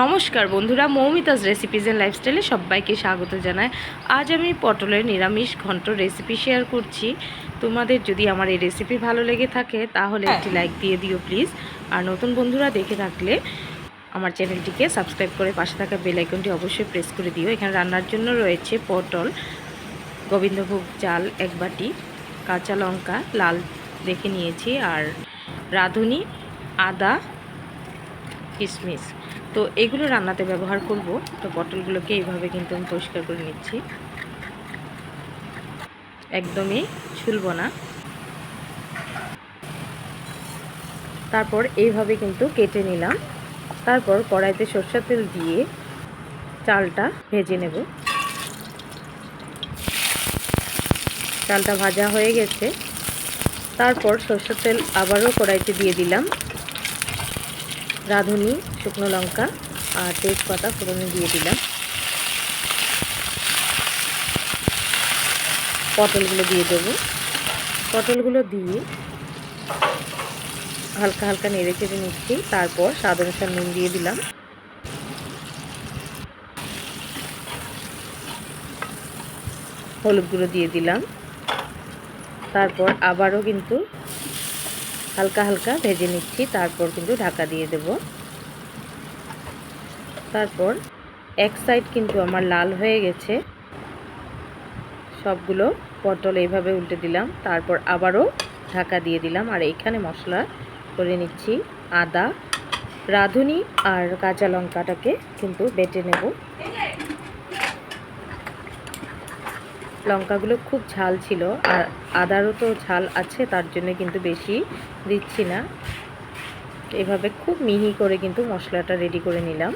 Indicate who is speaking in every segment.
Speaker 1: নমস্কার বন্ধুরা মৌমিতাজ recipes and লাইফস্টাইলে সবাইকে স্বাগত জানাই। আজ আমি পটলের নিরামিষ ঘন্ট রেসিপি শেয়ার করছি। তোমাদের যদি আমার এই রেসিপি ভালো লেগে থাকে তাহলে একটি লাইক দিয়ে দিও প্লিজ আর নতুন বন্ধুরা দেখে থাকলে আমার চ্যানেলটিকে সাবস্ক্রাইব করে পাশে থাকা বেল আইকনটি অবশ্যই প্রেস করে দিও। এখানে রান্নার জন্য রয়েছে পটল গোবিন্দভোগ চাল এক বাটি কাঁচা লঙ্কা লাল দেখে নিয়েছি আর রাঁধুনি আদা কিশমিশ তো এগুলো রান্নাতে ব্যবহার করব। তো পটলগুলোকে এইভাবে কিন্তু আমি পরিষ্কার করে নিচ্ছি। একদমই ছুলব না। তারপর এইভাবে কিন্তু কেটে নিলাম। তারপর কড়াইতে সরষের তেল দিয়ে চালটা ভেজে নেব। চালটা ভাজা হয়ে গেছে। তারপর সরষের তেল আবারও কড়াইতে দিয়ে দিলাম। রাঁধুনি, শুকনো লঙ্কা আর তেজপাতা ফোড়নে দিয়ে দিলাম। পটলগুলো দিয়ে দেবো। পটলগুলো দিয়ে হালকা হালকা নেড়ে চেড়ে নিচ্ছি। তারপর স্বাদ অনুসার নুন দিয়ে দিলাম। হলুদ গুঁড়ো দিয়ে দিলাম। তারপর আবারও কিন্তু হালকা হালকা ভেজে নিচ্ছি, তারপর কিন্তু ঢাকা দিয়ে দেব। তারপর এক সাইড কিন্তু আমার লাল হয়ে গেছে। সবগুলো পটল এইভাবে উল্টে দিলাম, তারপর আবারও ঢাকা দিয়ে দিলাম। আর এইখানে মশলা করে নিচ্ছি আদা, রাঁধুনি আর কাঁচা লঙ্কাটাকে কিন্তু বেটে নেব। লঙ্কাগুলো খুব ঝাল ছিল, আর আদারও তো ঝাল আছে, তার জন্য কিন্তু বেশি দিচ্ছি না। এভাবে খুব মিহি করে কিন্তু মশলাটা রেডি করে নিলাম।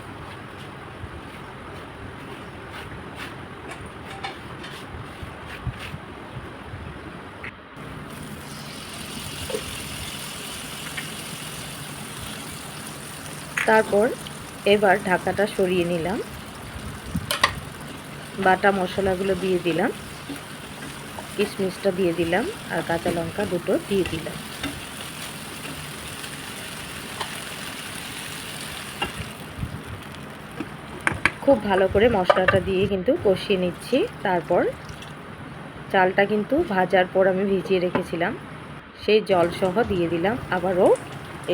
Speaker 1: তারপর এবার ঢাকাটা সরিয়ে নিলাম। বাটা মশলাগুলো দিয়ে দিলাম। কিশমিশটা দিয়ে দিলাম আর কাঁচা লঙ্কা দুটো দিয়ে দিলাম। খুব ভালো করে মশলাটা দিয়ে কিন্তু কষিয়ে নিচ্ছি। তারপর চালটা কিন্তু ভাজার পর আমি ভিজিয়ে রেখেছিলাম। সেই জল সহ দিয়ে দিলাম। আবারও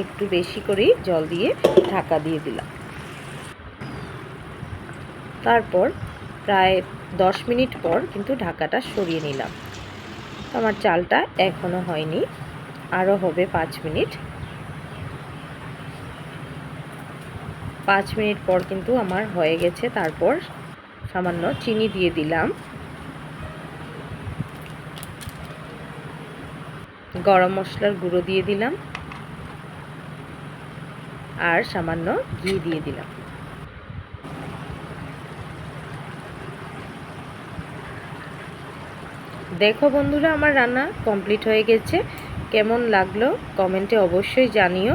Speaker 1: একটু বেশি করেই জল দিয়ে ঢাকা দিয়ে দিলাম। তারপর প্রায় দশ মিনিট পর কিন্তু ঢাকাটা সরিয়ে নিলাম। আমার চালটা এখনও হয়নি আরও হবে পাঁচ মিনিট। পাঁচ মিনিট পর কিন্তু আমার হয়ে গেছে, তারপর সামান্য চিনি দিয়ে দিলাম। গরম মশলার গুঁড়ো দিয়ে দিলাম। আর সামান্য ঘি দিয়ে দিলাম। দেখো বন্ধুরা আমার রান্না কমপ্লিট হয়ে গেছে। কেমন লাগল? কমেন্টে অবশ্যই জানিও।